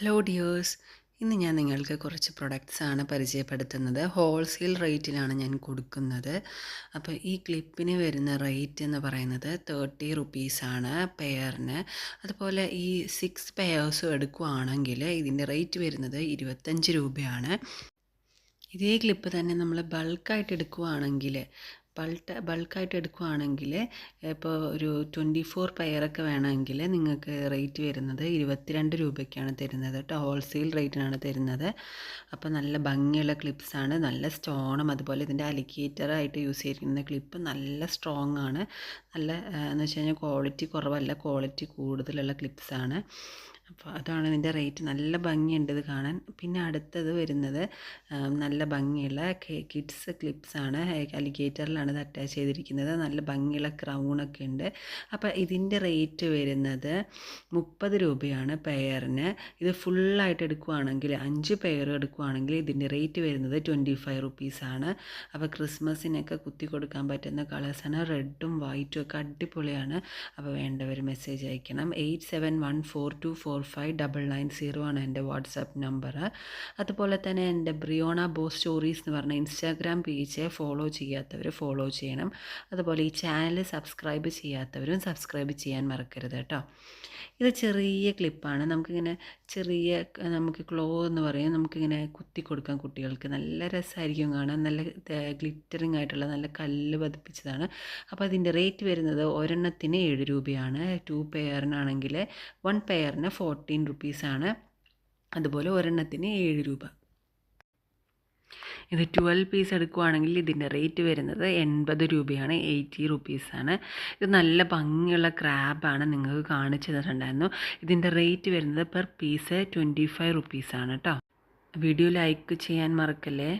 Hello dears ഇന്ന് ഞാൻ നിങ്ങൾക്ക് കുറച്ച് പ്രൊഡക്ട്സാണ് പരിചയപ്പെടുത്തുന്നത്. ഹോൾസെയിൽ റേറ്റിലാണ് ഞാൻ കൊടുക്കുന്നത്. അപ്പോൾ ഈ ക്ലിപ്പിന് വരുന്ന റേറ്റ് എന്ന് പറയുന്നത് തേർട്ടി റുപ്പീസാണ് പെയറിന് അതുപോലെ ഈ സിക്സ് പെയേഴ്സും എടുക്കുകയാണെങ്കിൽ ഇതിന്റെ റേറ്റ് വരുന്നത് ഇരുപത്തഞ്ച് രൂപയാണ്. ഇതേ ക്ലിപ്പ് തന്നെ നമ്മൾ ബൾക്കായിട്ട് എടുക്കുകയാണെങ്കിൽ ബൾട്ട് ബൾക്കായിട്ട് എടുക്കുകയാണെങ്കിൽ ഇപ്പോൾ ഒരു ട്വന്റി ഫോർ പയറൊക്കെ വേണമെങ്കിൽ നിങ്ങൾക്ക് റേറ്റ് വരുന്നത് ഇരുപത്തിരണ്ട് രൂപയ്ക്കാണ് തരുന്നത് കേട്ടോ. ഹോൾസെയിൽ റേറ്റിനാണ് തരുന്നത്. അപ്പോൾ നല്ല ഭംഗിയുള്ള ക്ലിപ്സാണ് നല്ല സ്റ്റോണും അതുപോലെ ഇതിന്റെ അലിഗേറ്ററായിട്ട് യൂസ് ചെയ്തിരിക്കുന്ന ക്ലിപ്പ് നല്ല സ്ട്രോങ് ആണ്. നല്ല എന്ന് വെച്ച് കഴിഞ്ഞാൽ ക്വാളിറ്റി കുറവല്ല ക്വാളിറ്റി കൂടുതലുള്ള ക്ലിപ്സാണ് അപ്പോൾ അതാണ് ഇതിന്റെ റേറ്റ്. നല്ല ഭംഗിയുണ്ട് ഇത് കാണാൻ. പിന്നെ അടുത്തത് വരുന്നത് നല്ല ഭംഗിയുള്ള കിഡ്സ് ക്ലിപ്സാണ് അലിഗേറ്ററിലാണ് ഇത് അറ്റാച്ച് ചെയ്തിരിക്കുന്നത്. നല്ല ഭംഗിയുള്ള ക്രൗണൊക്കെ ഉണ്ട്. അപ്പോൾ ഇതിന്റെ റേറ്റ് വരുന്നത് മുപ്പത് രൂപയാണ് പെയറിന്. ഇത് ഫുള്ളായിട്ട് എടുക്കുകയാണെങ്കിൽ അഞ്ച് പെയർ എടുക്കുകയാണെങ്കിൽ ഇതിന്റെ റേറ്റ് വരുന്നത് ട്വന്റി ഫൈവ് റുപ്പീസാണ് അപ്പോൾ ക്രിസ്മസിനൊക്കെ കുത്തി കൊടുക്കാൻ പറ്റുന്ന കളേഴ്സാണ് റെഡും വൈറ്റും ഒക്കെ അടിപൊളിയാണ്. അപ്പോൾ വേണ്ടവർ മെസ്സേജ് അയക്കണം. Eight seven one four two four five double nine zero ആണ് എന്റെ വാട്സാപ്പ് നമ്പർ. അതുപോലെ തന്നെ എന്റെ ബ്രിയോണ ബോ സ്റ്റോറീസ് എന്ന് പറഞ്ഞ ഇൻസ്റ്റാഗ്രാം പേജ് ഫോളോ ചെയ്യാത്തവർ ഫോളോ ചെയ്യണം. അതുപോലെ ഈ ചാനൽ സബ്സ്ക്രൈബ് ചെയ്യാത്തവരും സബ്സ്ക്രൈബ് ചെയ്യാൻ മറക്കരുത് കേട്ടോ. ഇത് ചെറിയ ക്ലിപ്പാണ് നമുക്കിങ്ങനെ ചെറിയ നമുക്ക് ക്ലോ എന്ന് പറയും. നമുക്കിങ്ങനെ കുത്തി കൊടുക്കാം കുട്ടികൾക്ക്. നല്ല രസമായിരിക്കും കാണാൻ. നല്ല ഗ്ലിറ്ററിങ് ആയിട്ടുള്ള നല്ല കല്ല് പതിപ്പിച്ചതാണ്. അപ്പോൾ അതിന്റെ റേറ്റ് വരുന്നത് ഒരെണ്ണത്തിന് ഏഴ് രൂപയാണ്. ടു പെയറിനാണെങ്കിൽ വൺ പെയറിന് ഫോർട്ടീൻ റുപ്പീസാണ് അതുപോലെ ഒരെണ്ണത്തിന് ഏഴ് രൂപ. ഇത് ട്വൽവ് പീസ് എടുക്കുവാണെങ്കിൽ ഇതിന്റെ റേറ്റ് വരുന്നത് എൺപത് രൂപയാണ് എയ്റ്റി റുപ്പീസാണ് ഇത് നല്ല ഭംഗിയുള്ള ക്രാബാണ് നിങ്ങൾക്ക് കാണിച്ചു തന്നിട്ടുണ്ടായിരുന്നു. ഇതിന്റെ റേറ്റ് വരുന്നത് പെർ പീസ് ട്വന്റി ഫൈവ് റുപ്പീസാണ് കേട്ടോ വീഡിയോ ലൈക്ക് ചെയ്യാൻ മറക്കല്ലേ?